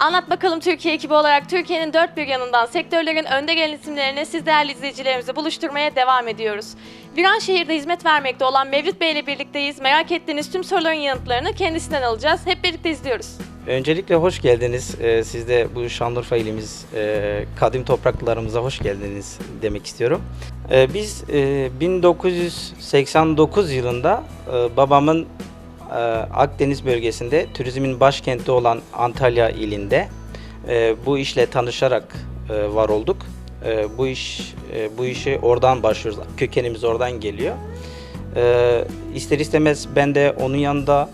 Anlat Bakalım Türkiye ekibi olarak Türkiye'nin dört bir yanından sektörlerin önde gelen isimlerini siz değerli izleyicilerimize buluşturmaya devam ediyoruz. Viranşehir'de hizmet vermekte olan Mevlüt Bey ile birlikteyiz. Merak ettiğiniz tüm soruların yanıtlarını kendisinden alacağız. Hep birlikte izliyoruz. Öncelikle hoş geldiniz. Ee, siz de bu Şanlıurfa ilimiz e, kadim topraklarımıza hoş geldiniz demek istiyorum. Ee, biz e, 1989 yılında e, babamın e, Akdeniz bölgesinde turizmin başkenti olan Antalya ilinde e, bu işle tanışarak e, var olduk. E, bu iş bu işi oradan başlıyoruz. Kökenimiz oradan geliyor. İster istemez ben de onun yanında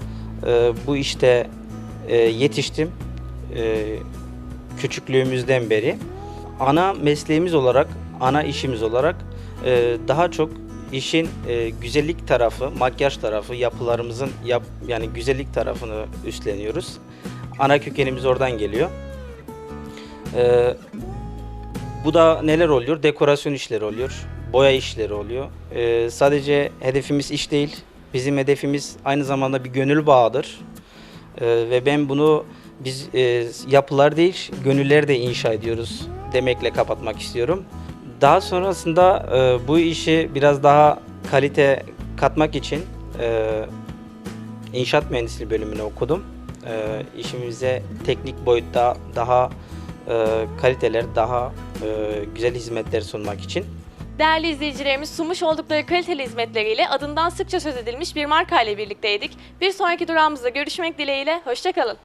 bu işte yetiştim. Küçüklüğümüzden beri. Ana mesleğimiz olarak, ana işimiz olarak daha çok işin e, güzellik tarafı, makyaj tarafı, yapılarımızın yap, yani güzellik tarafını üstleniyoruz. Ana kökenimiz oradan geliyor. E, bu da neler oluyor? Dekorasyon işleri oluyor, boya işleri oluyor. E, sadece hedefimiz iş değil, bizim hedefimiz aynı zamanda bir gönül bağıdır. Ee, ve ben bunu biz e, yapılar değil, gönüller de inşa ediyoruz demekle kapatmak istiyorum. Daha sonrasında e, bu işi biraz daha kalite katmak için e, inşaat mühendisliği bölümünü okudum. E, işimize teknik boyutta daha e, kaliteler, daha e, güzel hizmetler sunmak için. Değerli izleyicilerimiz sunmuş oldukları kaliteli hizmetleriyle adından sıkça söz edilmiş bir marka ile birlikteydik. Bir sonraki durağımızda görüşmek dileğiyle, hoşçakalın.